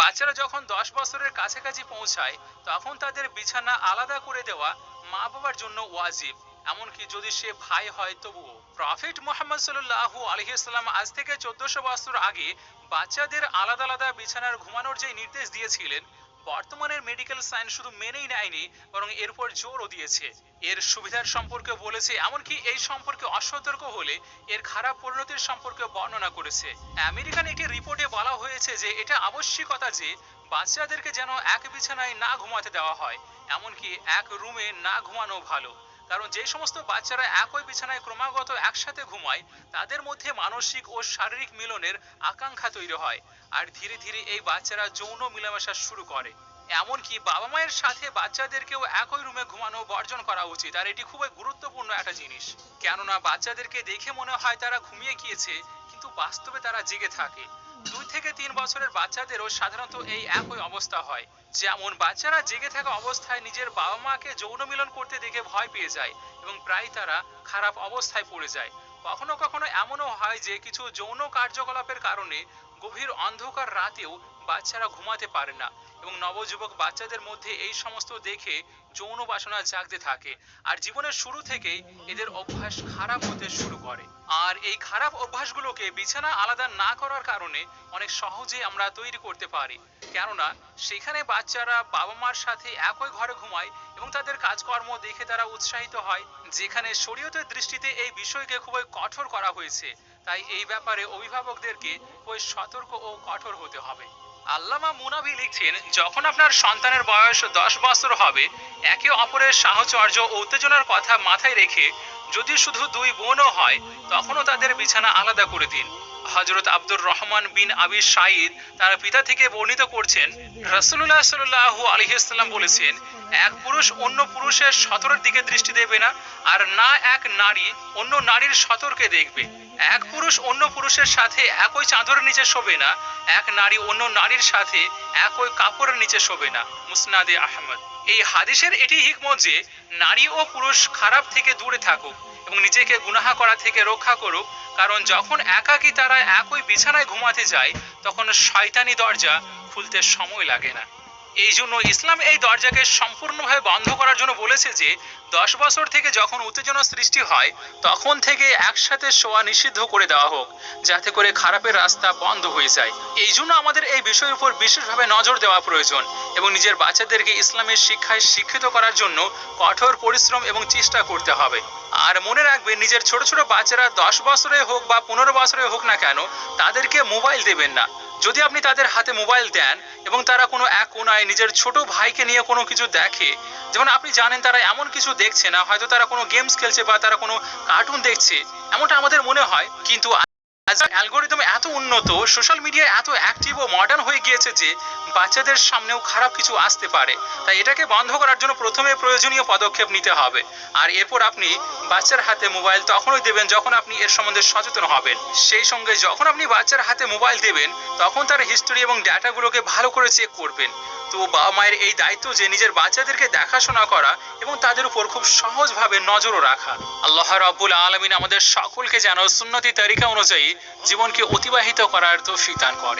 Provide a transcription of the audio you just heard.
বাচ্চারা যখন দশ বছরের কাছাকাছি পৌঁছায়, তখন তাদের বিছানা আলাদা করে দেওয়া মা বাবার জন্য ওয়াজিব। এমনকি যদি সে ভাই হয়, তবুও। প্রফেট মোহাম্মদ সাল্লাহ আলহিসাল্লাম আজ থেকে চোদ্দশো বছর আগে বাচ্চাদের আলাদা আলাদা বিছানার ঘুমানোর যে নির্দেশ দিয়েছিলেন বর্তমানের মেডিকেল সায়েন্স শুধু মেনেই নেয়নি, বরং এর উপর জোরও দিয়েছে। এর সুবিধার সম্পর্কে বলেছে, এমনকি এই সম্পর্কে অসতর্ক হলে এর খারাপ পরিণতির সম্পর্কে বর্ণনা করেছে। আমেরিকান একটি রিপোর্টে বলা হয়েছে যে, এটা আবশ্যিকতা যে, বাচ্চাদেরকে যেন এক বিছানায় না ঘুমাতে দেওয়া হয়। এমনকি এক রুমে না ঘুমানো ভালো। কারণ যে সমস্ত বাচ্চারা একই বিছানায় ক্রমাগত একসাথে ঘুমায়, তাদের মধ্যে মানসিক ও শারীরিক মিলনের আকাঙ্ক্ষা তৈরি হয়। আর ধীরে ধীরে এই বাচ্চারা যৌন মিলামেশা শুরু করে। এমনকি বাবা মায়ের সাথে বাচ্চাদেরকেও একই রুমে ঘুমানো বর্জন করা উচিত, আর এটি খুবই গুরুত্বপূর্ণ একটা জিনিস। কেননা বাচ্চাদেরকে দেখে মনে হয় তারা ঘুমিয়ে গিয়েছে, কিন্তু বাস্তবে তারা জেগে থাকে। দুই থেকে তিন বছরের বাচ্চাদেরও সাধারণত এই একই অবস্থা হয়। যেমন বাচ্চারা জেগে থাকা অবস্থায় নিজের বাবা মাকে যৌন মিলন করতে দেখে ভয় পেয়ে যায় এবং প্রায় তারা খারাপ অবস্থায় পড়ে যায়। কখনো কখনো এমনও হয় যে কিছু যৌন কার্যকলাপের কারণে গভীর অন্ধকার রাতেও বাচ্চারা ঘুমাতে পারে না। এবং নবযুবক বাচ্চাদের মধ্যে এই সমস্ত দেখে যৌন বাসনা জাগতে থাকে। আর জীবনের শুরু থেকেই এদের অভ্যাস খারাপ হতে শুরু করে। আর এই খারাপ অভ্যাসগুলোকে বিছানা আলাদা না করার কারণে অনেক সহজেই আমরা তৈরি করতে পারি। কেননা, সেখানে বাচ্চারা বাবা মার সাথে একই ঘরে ঘুমায় এবং তাদের কাজকর্ম দেখে তারা উৎসাহিত হয়, যেখানে শরীয়তের দৃষ্টিতে এই বিষয়কে খুবই কঠোর করা হয়েছে। তাই এই ব্যাপারে অভিভাবকদেরকে খুবই সতর্ক ও কঠোর হতে হবে। আল্লামা মুনাভি লিখছেন, যখন আপনার সন্তানের বয়স দশ বছর হবে, একে অপরের সাহচর্য ও উত্তেজনার কথা মাথায় রেখে যদি শুধু দুই বোনও হয়, তখনও তাদের বিছানা আলাদা করে দিন। হজরত আব্দুর রহমান বিন আবি সাইদ তার পিতা থেকে বর্ণিত করছেন, রাসূলুল্লাহ সাল্লাল্লাহু আলাইহি সাল্লাম বলেছেন, এক পুরুষ অন্য পুরুষের সতরের দিকে দৃষ্টি দেবে না, আর না এক নারী অন্য নারীর সতর্কে দেখবে। এক পুরুষ অন্য পুরুষের সাথে একই চাদরের নিচে শোবে না, এক নারী অন্য নারীর সাথে একই কাপড়ের নিচে শোবে না। মুসনাদে আহমদ। এই হাদিসের এটি হিকমত যে, নারী ও পুরুষ খারাপ থেকে দূরে থাকুক। এবং নিজেকে গুনাহা করা থেকে রক্ষা করুক, কারণ যখন একাকী তারা একই বিছানায় ঘুমাতে যায়, তখন শয়তানি দরজা খুলতে সময় লাগে না। এই জন্য ইসলাম এই দরজাকে সম্পূর্ণভাবে বন্ধ করার জন্য বলেছে যে, দশ বছর থেকে যখন উত্তেজনা সৃষ্টি হয়, তখন থেকে একসাথে শোয়া নিষিদ্ধ করে দেওয়া হোক, যাতে করে খারাপের রাস্তা বন্ধ হয়ে যায়। এই জন্য আমাদের এই বিষয়ের উপর বিশেষভাবে নজর দেওয়া প্রয়োজন এবং নিজের বাচ্চাদেরকে ইসলামের শিক্ষায় শিক্ষিত করার জন্য কঠোর পরিশ্রম এবং চেষ্টা করতে হবে। আর মনে রাখবেন, নিজের ছোট ছোট বাচ্চারা দশ বছরে হোক বা পনেরো বছরে হোক না কেন, তাদেরকে মোবাইল দেবেন না। যদি আপনি তাদের হাতে মোবাইল দেন এবং তারা কোনো এক কোনায় নিজের ছোট ভাইকে নিয়ে কোনো কিছু দেখে, যেমন আপনি জানেন তারা এমন কিছু দেখছে না, হয়তো তারা কোনো গেমস খেলছে বা তারা কোনো কার্টুন দেখছে, এমনটা আমাদের মনে হয়, কিন্তু অ্যালগোরিদম এত উন্নত সোশ্যাল মিডিয়া এত অ্যাক্টিভ ও মডার্ন হয়ে গিয়েছে যে বাচ্চাদের সামনেও খারাপ কিছু আসতে পারে। তাই এটাকে বন্ধ করার জন্য প্রথমে প্রয়োজনীয় পদক্ষেপ নিতে হবে। আর এরপর আপনি বাচ্চার হাতে মোবাইল তখনই দেবেন যখন আপনি এর সম্বন্ধে সচেতন হবেন। সেই সঙ্গে যখন আপনি বাচ্চার হাতে মোবাইল দেবেন, তখন তার হিস্টোরি এবং ডাটাগুলোকে ভালো করে চেক করবেন। তো বাবা মায়ের এই দায়িত্ব যে নিজের বাচ্চাদেরকে দেখাশোনা করা এবং তাদের উপর খুব সহজভাবে নজরও রাখা। আল্লাহ রাব্বুল আলমিন আমাদের সকলকে যেন সুন্নতি তরিকা অনুযায়ী জীবনকে অতিবাহিত করার তৌফিক দান করে।